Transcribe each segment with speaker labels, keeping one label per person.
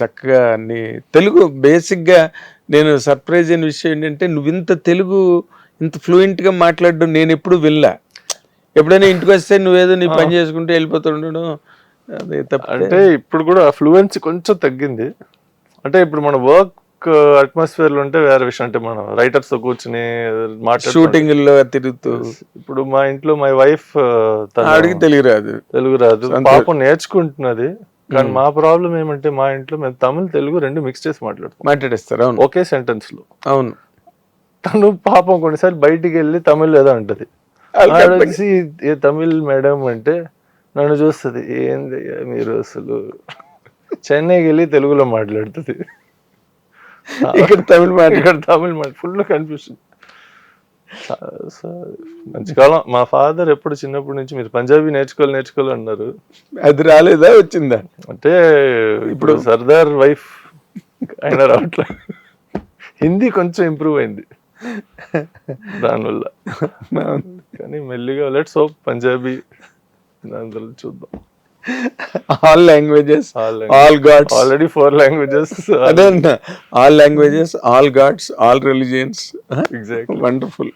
Speaker 1: చక్కగా నీ తెలుగు బేసిక్గా నేను సర్ప్రైజ్ అయిన విషయం ఏంటంటే నువ్వు ఇంత తెలుగు ఇంత ఫ్లూయెంట్గా మాట్లాడడం నేను ఎప్పుడు వినలా. ఎప్పుడైనా ఇంటికి వస్తే నువ్వేదో నీ పని చేసుకుంటూ వెళ్ళిపోతుండడం అదే తప్ప
Speaker 2: అంటే ఇప్పుడు కూడా ఫ్లూయెన్సీ కొంచెం తగ్గింది. అంటే ఇప్పుడు మన వర్క్ అట్మాస్ఫియర్లో ఉంటే వేరే విషయం. అంటే మనం రైటర్స్తో కూర్చుని మాట్లాడు
Speaker 1: షూటింగ్లో తిరుగుతూ.
Speaker 2: ఇప్పుడు మా ఇంట్లో మై వైఫ్
Speaker 1: తెలుగు రాదు.
Speaker 2: తెలుగు రాదు. పాపం నేర్చుకుంటున్నది. కానీ మా ప్రాబ్లం ఏమంటే మా ఇంట్లో మేము తమిళ్ తెలుగు రెండు మిక్స్ చేసి మాట్లాడుతాం.
Speaker 1: మాట్లాడేస్తారు అవును.
Speaker 2: ఒకే సెంటెన్స్లో.
Speaker 1: అవును.
Speaker 2: తను పాపం కొన్నిసార్లు బయటికి వెళ్ళి తమిళ్ ఏదో అంటది. వచ్చి, ఏ తమిళ్ మేడం అంటే నన్ను చూస్తుంది. ఏంది మీరు అసలు? చెన్నైకి వెళ్ళి తెలుగులో మాట్లాడుతుంది.
Speaker 1: ఇక్కడ తమిళ మాట
Speaker 2: ఇక్కడ తమిళ్ మాట ఫుల్ కన్ఫ్యూషన్ మంచి కాలం మా ఫాదర్ ఎప్పుడు చిన్నప్పటి నుంచి మీరు పంజాబీ నేర్చుకోవాలి నేర్చుకోవాలి అన్నారు.
Speaker 1: అది రాలేదా? వచ్చిందా?
Speaker 2: అంటే ఇప్పుడు సర్దార్ వైఫ్ అయినా రావట్లే హిందీ కొంచెం ఇంప్రూవ్ అయింది. దానివల్ల. కానీ మెల్లిగా లెట్స్ హోప్ పంజాబీ. దాని చూద్దాం.
Speaker 1: All languages
Speaker 2: All
Speaker 1: all gods
Speaker 2: already four languages
Speaker 1: అదే all languages all gods all religions
Speaker 2: exactly
Speaker 1: wonderful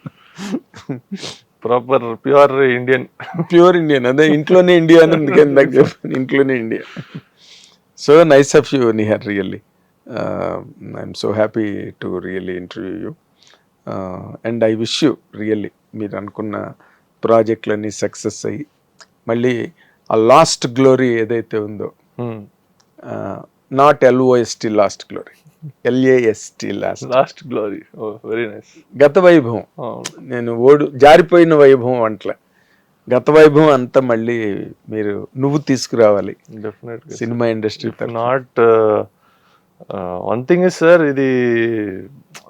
Speaker 2: proper pure Indian
Speaker 1: pure Indian అదే ఇంట్లోనే ఇండియా అని ఇందాక చెప్పాను. ఇంట్లోనే India so nice of you Nihar really I'm so happy to really interview you and I wish you really మీరు అనుకున్న ప్రాజెక్టులన్నీ success అయ్యి మళ్ళీ ఆ లాస్ట్ గ్లోరీ ఏదైతే ఉందో not L O S T lost glory. L A S T last
Speaker 2: lost glory. Oh very nice.
Speaker 1: గత వైభవం. నేను ఓడు జారిపోయిన వైభవం అంట్ల. గత వైభవం అంతా మళ్ళీ మీరు నువ్వు తీసుకురావాలి.
Speaker 2: Definite
Speaker 1: cinema industry
Speaker 2: not one thing is sir ఇది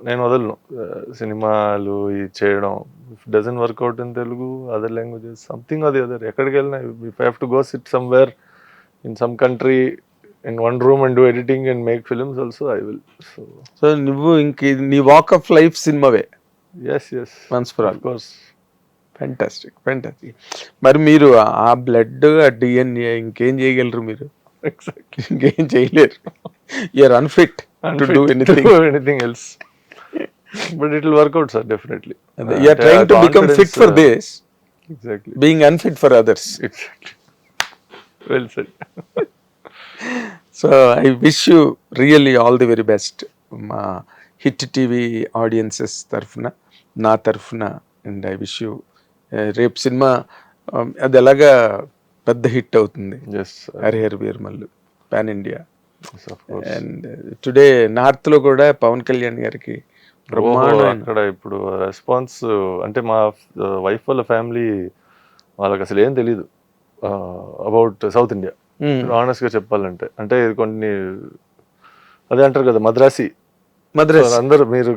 Speaker 2: నేను వదలను. Uh, సినిమాలు ఇది చేయడం if doesn't work out in Telugu other languages something అది అదర్ ఎక్కడికి వెళ్ళినా if have to go sit somewhere in some country in one room and do editing and make films also I will so
Speaker 1: so నువ్వు ఇంక నీ walk of life సినిమావే?
Speaker 2: Yes yes
Speaker 1: once for all
Speaker 2: course
Speaker 1: fantastic fantastic మరి మీరు ఆ blood ఆ DNA ఇంకేం చేయగలరు మీరు? ఇంకేం చేయలేరు. You're unfit to do anything
Speaker 2: anything else but it will work out sir definitely
Speaker 1: you're trying to become fit for this
Speaker 2: exactly
Speaker 1: being unfit for others
Speaker 2: exactly well said
Speaker 1: so I wish you really all the very best మా hit TV audiences తరఫున నా తరఫున and I wish you రేపు cinema um, అది ఎలాగా పెద్ద hit అవుతుంది? Harihar Veeramallu pan India. And today నార్త్లో కూడా పవన్ కళ్యాణ్ గారికి
Speaker 2: అక్కడ ఇప్పుడు రెస్పాన్స్ అంటే మా వైఫ్ వాళ్ళ ఫ్యామిలీ వాళ్ళకి అసలు ఏం తెలీదు అబౌట్ సౌత్ ఇండియా
Speaker 1: Hmm.
Speaker 2: ఆనెస్ట్గా చెప్పాలంటే అంటే కొన్ని అదే అంటారు కదా మద్రాసి.
Speaker 1: మద్రాస్.
Speaker 2: అందరు మీరు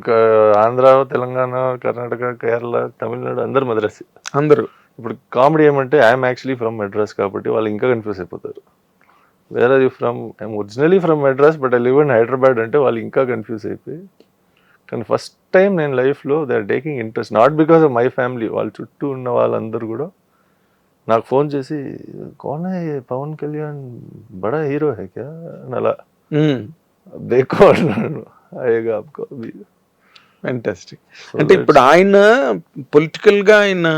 Speaker 2: ఆంధ్ర తెలంగాణ కర్ణాటక కేరళ తమిళనాడు అందరు మద్రాసి.
Speaker 1: అందరూ.
Speaker 2: ఇప్పుడు కామెడీ ఏమంటే ఐఎమ్ యాక్చువల్లీ ఫ్రమ్ మెడ్రాస్ కాబట్టి వాళ్ళు ఇంకా కన్ఫ్యూజ్ అయిపోతారు. వేరే from I'm originally from Madras but I live in Hyderabad అంటే వాళ్ళు ఇంకా కన్ఫ్యూజ్ అయిపోయి కానీ ఫస్ట్ టైం నేను లైఫ్లో they are taking interest not because of my family వాళ్ళ చుట్టూ ఉన్న వాళ్ళందరూ కూడా నాకు ఫోన్ చేసి కౌన్ పవన్ కళ్యాణ్ బడా హీరో హై క్యా? అని అలా. దేకో అయ్యగా అభి
Speaker 1: ఫ్యాంటాస్టిక్ అంటే ఇప్పుడు ఆయన పొలిటికల్గా ఆయన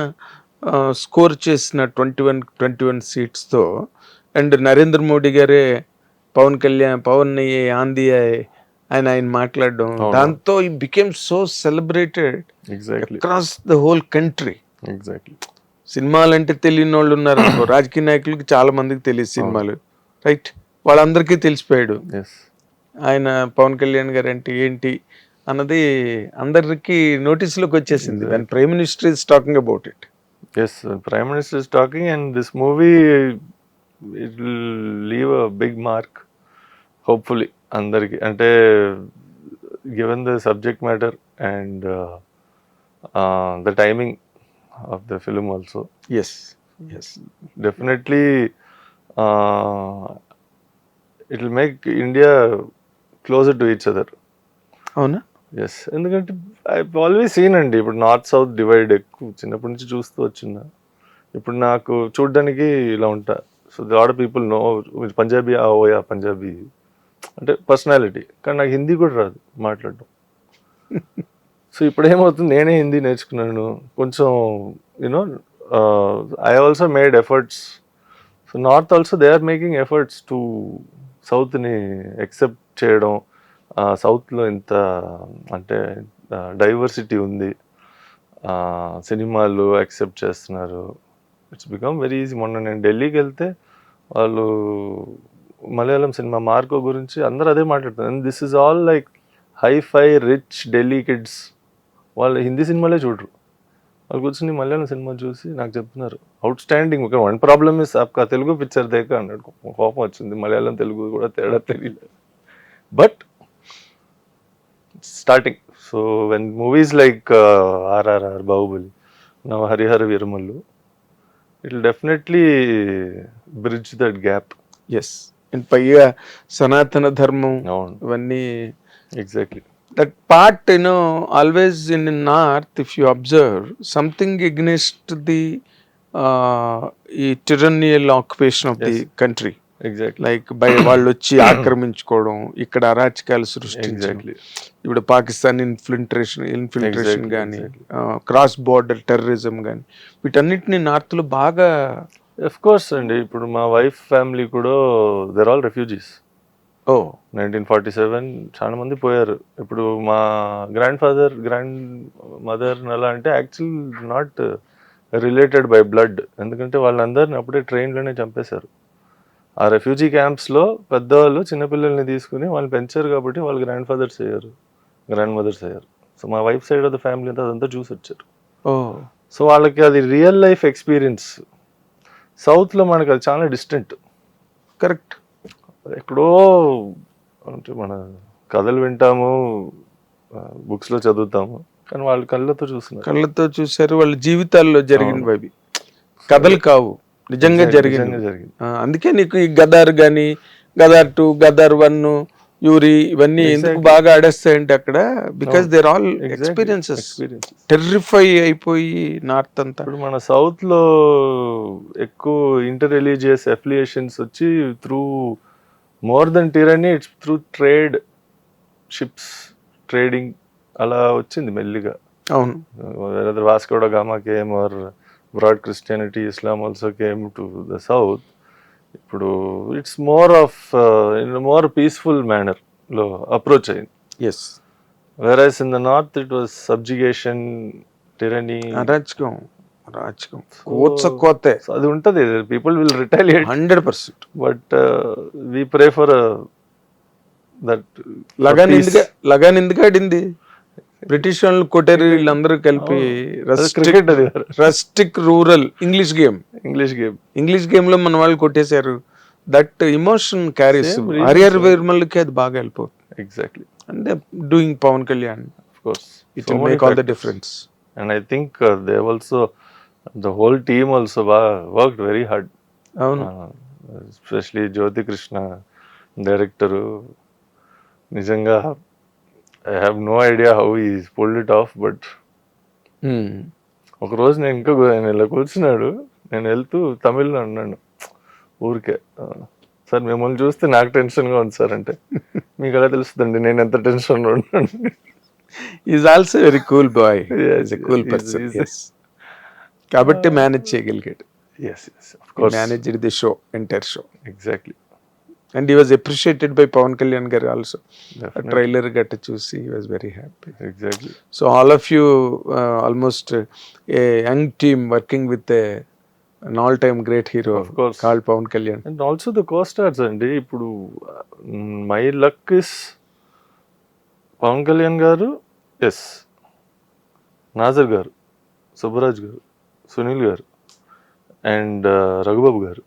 Speaker 1: స్కోర్ చేసిన ట్వంటీ వన్ ట్వంటీ వన్ సీట్స్తో అండ్ నరేంద్ర మోడీ గారే పవన్ కళ్యాణ్ పవన్ ఆంది ఆయన ఆయన మాట్లాడడం. దాంతో ఈ became so celebrated
Speaker 2: exactly
Speaker 1: across the whole country
Speaker 2: exactly
Speaker 1: సినిమాలు అంటే తెలియని వాళ్ళు ఉన్నారు అనుకో రాజకీయ నాయకులకి చాలా మందికి తెలియదు సినిమాలు. రైట్ వాళ్ళందరికీ తెలిసిపోయాడు.
Speaker 2: ఎస్
Speaker 1: ఆయన పవన్ కళ్యాణ్ గారు అంటే ఏంటి అన్నది అందరికి నోటీసులోకి వచ్చేసింది. దాని prime minister is talking about it
Speaker 2: Prime Minister is talking, and this movie it will leave a big mark. Hopefully, అందరికి అంటే given the subject matter and the timing of the film also
Speaker 1: yes yes
Speaker 2: definitely it will make India closer to each other
Speaker 1: అవునా?
Speaker 2: Yes ఎందుకంటే I always seen అండి ఇప్పుడు north south divide ఎక్కువ. చిన్నప్పటి నుంచి చూస్తూ వచ్చిన. ఇప్పుడు నాకు చూడడానికి ఇలా ఉంటా. So the people know Punjabi ఓయా Punjabi. అంటే పర్సనాలిటీ కానీ నాకు హిందీ కూడా రాదు మాట్లాడడం. సో ఇప్పుడు ఏమవుతుంది నేనే హిందీ నేర్చుకున్నాను. కొంచెం you know I also made efforts so north also they are making efforts to సౌత్ని accept చేయడం. సౌత్లో ఇంత అంటే డైవర్సిటీ ఉంది. సినిమాలు యాక్సెప్ట్ చేస్తున్నారు. ఇట్స్ బికమ్ వెరీ ఈజీ మొన్న నేను ఢిల్లీకి వెళ్తే వాళ్ళు మలయాళం సినిమా మార్కో గురించి అందరూ అదే మాట్లాడుతున్నారు. This is all like hi fi rich Delhi kids. వాళ్ళు హిందీ సినిమాలే చూడరు. వాళ్ళు కూర్చొని మలయాళం సినిమా చూసి నాకు చెప్తున్నారు outstanding okay one problem is ఆ తెలుగు పిక్చర్ దేక అన్నాడు. కోపం వచ్చింది. మలయాళం తెలుగు కూడా తేడా తెలియలేదు. But starting so when movies like RRR Baahubali నవ Harihara Veeramallu it definitely bridge that gap
Speaker 1: yes and పైగా సనాతన ధర్మం ఇవన్నీ
Speaker 2: exactly
Speaker 1: know always in the north if you observe something against the uh, ఈ tyrannical occupation of the country.
Speaker 2: Exactly
Speaker 1: like by వాళ్ళు వచ్చి ఆక్రమించుకోవడం ఇక్కడ అరాచకాలు సృష్టించడం ఇప్పుడు పాకిస్తాన్ ఇన్ఫిల్ట్రేషన్ ఇన్ఫిల్ట్రేషన్ కానీ క్రాస్ బోర్డర్ టెర్రరిజం కానీ వీటన్నిటిని నార్త్లో బాగా
Speaker 2: ఎఫ్ కోర్స్ అండి. ఇప్పుడు మా వైఫ్ ఫ్యామిలీ కూడా there all refugees
Speaker 1: oh.
Speaker 2: Nineteen forty seven చాలా మంది పోయారు. ఇప్పుడు మా గ్రాండ్ ఫాదర్ గ్రాండ్ మదర్ అలా అంటే actual not related by blood ఎందుకంటే వాళ్ళందరిని అప్పుడే ట్రైన్లోనే చంపేశారు. ఆ రెఫ్యూజీ క్యాంప్స్లో పెద్దవాళ్ళు చిన్నపిల్లల్ని తీసుకుని వాళ్ళు పెంచారు కాబట్టి వాళ్ళు గ్రాండ్ ఫాదర్స్ అయ్యారు. గ్రాండ్ మదర్స్ అయ్యారు. సో మా wife side of the family అంతా అదంతా చూసి వచ్చారు
Speaker 1: ఓ.
Speaker 2: సో వాళ్ళకి అది రియల్ లైఫ్ ఎక్స్పీరియన్స్ సౌత్లో మనకి అది చాలా డిస్టెంట్.
Speaker 1: కరెక్ట్.
Speaker 2: ఎక్కడో అంటే మన కథలు వింటాము బుక్స్లో చదువుతాము కానీ వాళ్ళు కళ్ళతో చూస్తున్నారు.
Speaker 1: కళ్ళతో చూశారు వాళ్ళ జీవితాల్లో జరిగినవి అవి. కథలు కావు. నిజంగా జరిగింది.
Speaker 2: జరిగింది
Speaker 1: అందుకే నీకు ఈ గదార్ గాని గదార్ టూ గదార్ వన్ యూరి ఇవన్నీ ఎందుకు. బాగా ఆడేస్తాయంటే అక్కడ because there all. Experiences
Speaker 2: Experiences.
Speaker 1: Terrify అయిపోయి నార్త్ అంతా
Speaker 2: ఇప్పుడు మన సౌత్లో ఎక్కువ ఇంటర్ రిలీజియస్ అఫిలియేషన్స్ వచ్చి through more than tyranny it's through trade ships trading అలా వచ్చింది మెల్లిగా
Speaker 1: అవును
Speaker 2: da Gama came or broad Christianity, Islam also came to the south. ఇప్పుడు it's more of in more peaceful మేనర్లో approach అయింది.
Speaker 1: Yes
Speaker 2: versus in the north it was subjugation tyranny
Speaker 1: అరాచకం కోత్స కోతే
Speaker 2: అది ఉంటది people will retaliate
Speaker 1: hundred percent.
Speaker 2: But we pray for that
Speaker 1: Lagaan ఎందుకు లగాన్ ఎందుకు ఆడింది? బ్రిటిష్ వాళ్ళు వీళ్ళందరూ కలిపి
Speaker 2: క్రికెట్ అది
Speaker 1: rustic rural English game.
Speaker 2: English game.
Speaker 1: English గేమ్లో మన వాళ్ళు కొట్టేశారు. దట్ ఇమోషన్ క్యారీస్ హరియర్ వేర్మల్కి అది బాగా వెళ్ళిపోతుంది
Speaker 2: ఎగ్జాక్ట్లీ
Speaker 1: అంటే doing Pawan Kalyan
Speaker 2: course
Speaker 1: it will make all the difference
Speaker 2: uh, they have also the whole team also wa- worked very hard.
Speaker 1: అవును.
Speaker 2: Especially జ్యోతి కృష్ణ డైరెక్టర్ నిజంగా I have no idea how he pulled it off but
Speaker 1: Hmm.
Speaker 2: ఒక రోజు నేను ఇంకా ఆయన ఇలా కూర్చున్నాడు నేను వెళ్తూ తమిళ్ళో అన్నాను ఊరికే "ఆ, సార్ మిమ్మల్ని చూస్తే నాకు టెన్షన్గా ఉంది సార్ అంటే మీకు ఎలా తెలుస్తుందండి? నేను ఎంత టెన్షన్లో ఉన్నాను?
Speaker 1: Is also very cool boy is cool person కాబట్టి మేనేజ్ చేయగలిగాడు.
Speaker 2: Yes yes of course
Speaker 1: manage the show entire show
Speaker 2: exactly
Speaker 1: and he was appreciated by Pawan Kalyan garu also trailer గట్ట చూసి was very happy
Speaker 2: exactly
Speaker 1: so all of you almost a young team working with an all time great hero. Call Pawan Kalyan
Speaker 2: and also the costars అండి ఇప్పుడు my luck is Pawan Kalyan garu yes Nassar గారు Subbaraj garu Sunil garu and Raghubabu గారు.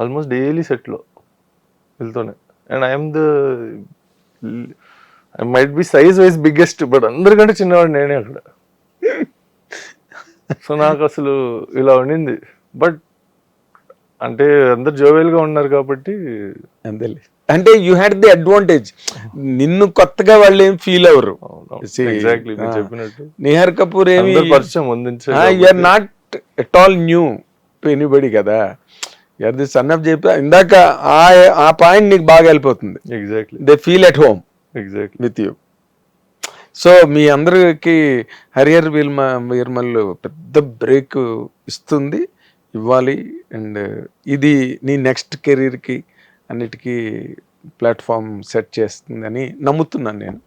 Speaker 2: Almost daily సెట్లో వీళ్ళతోనే. And I'm the I might be size wise biggest but అందరికంటే చిన్నవాడు నేనే అక్కడ. So నాకు అసలు ఇలా ఉండింది. బట్ అంటే అందరు జోవెల్గా ఉన్నారు కాబట్టి
Speaker 1: అంతేలే. అంటే యూ హ్యాడ్ ది అడ్వాంటేజ్ నిన్ను కొత్తగా వాళ్ళు ఏం ఫీల్ అవ్వరు.
Speaker 2: ఎగ్జాక్ట్లీ. చెప్పినట్టు.
Speaker 1: నిహార్ కపూర్ ఏమి
Speaker 2: పరిచయం
Speaker 1: you're not at all new to anybody కదా. Are the son of JP ఇందాక ఆ ఆ పాయింట్ నీకు బాగా వెళ్ళిపోతుంది
Speaker 2: exactly
Speaker 1: they feel at home
Speaker 2: exactly
Speaker 1: with you so మీ అందరికి హరియర్ వీల్మ వీర్మల్ పెద్ద బ్రేక్ ఇస్తుంది. ఇవ్వాలి. అండ్ ఇది నీ నెక్స్ట్ కెరీర్కి అన్నిటికీ ప్లాట్ఫామ్ సెట్ చేస్తుంది అని నమ్ముతున్నాను నేను.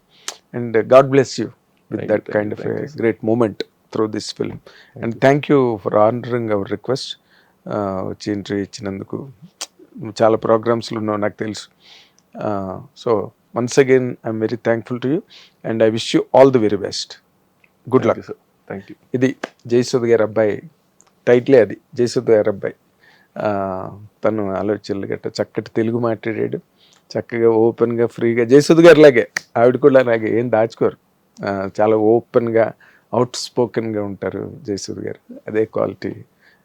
Speaker 1: And God bless you with that kind of. Great moment through this film. And thank you for honouring our request. వచ్చి ఇంటర్వ్యూ ఇచ్చినందుకు చాలా ప్రోగ్రామ్స్లో ఉన్నావు నాకు తెలుసు. So once again I'm very thankful to you and I wish you all the very best good luck
Speaker 2: sir thank you
Speaker 1: ఇది జయసుద్ గారి అబ్బాయి టైటిలే అది జయసుద్ గారి అబ్బాయి. తను ఆలోచనలు గట్ట చక్కటి తెలుగు మాట్లాడాడు. చక్కగా ఓపెన్గా ఫ్రీగా జయసుద్ గారి లాగే ఆవిడ కూడా అలాగే ఏం దాచుకోరు. చాలా ఓపెన్గా అవుట్ స్పోకెన్గా ఉంటారు జయసుద్ గారు. అదే క్వాలిటీ